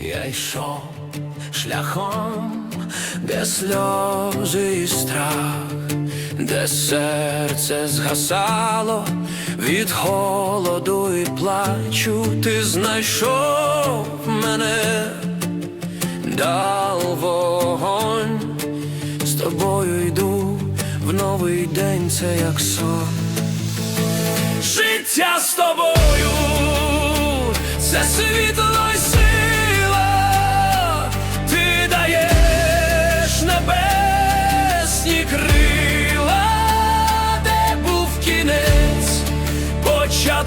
Я йшов шляхом, де сльози і страх, де серце згасало від холоду і плачу, ти знайшов мене, дав вогонь, з тобою йду в новий день, це як сон. Життя з тобою, це світло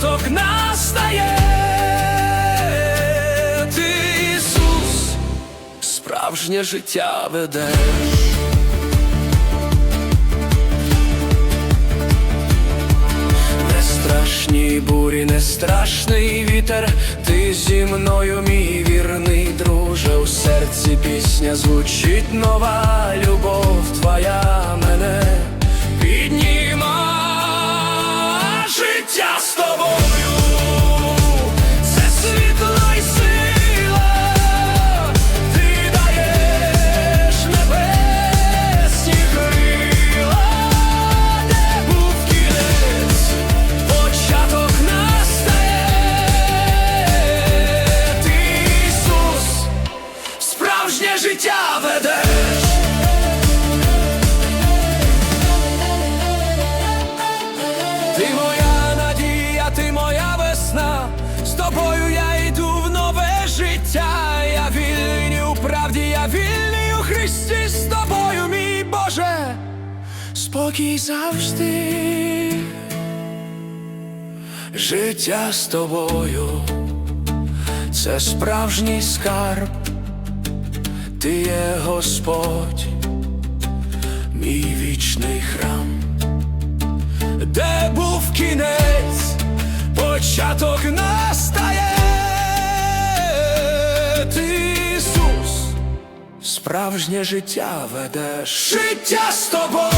початок настає, ти Ісус, справжнє життя ведеш. Не страшні бурі, не страшний вітер, ти зі мною, мій вірний друже, у серці пісня звучить нова Ти моя надія, ти моя весна, з тобою я йду в нове життя. Я вільний у правді, я вільний у Христі, з тобою, мій Боже, спокій завжди. Життя з тобою, це справжній скарб, ти є Господь, мій вічний храм де був кінець, початок настає, ти Ісус, справжнє життя ведеш, життя з тобою,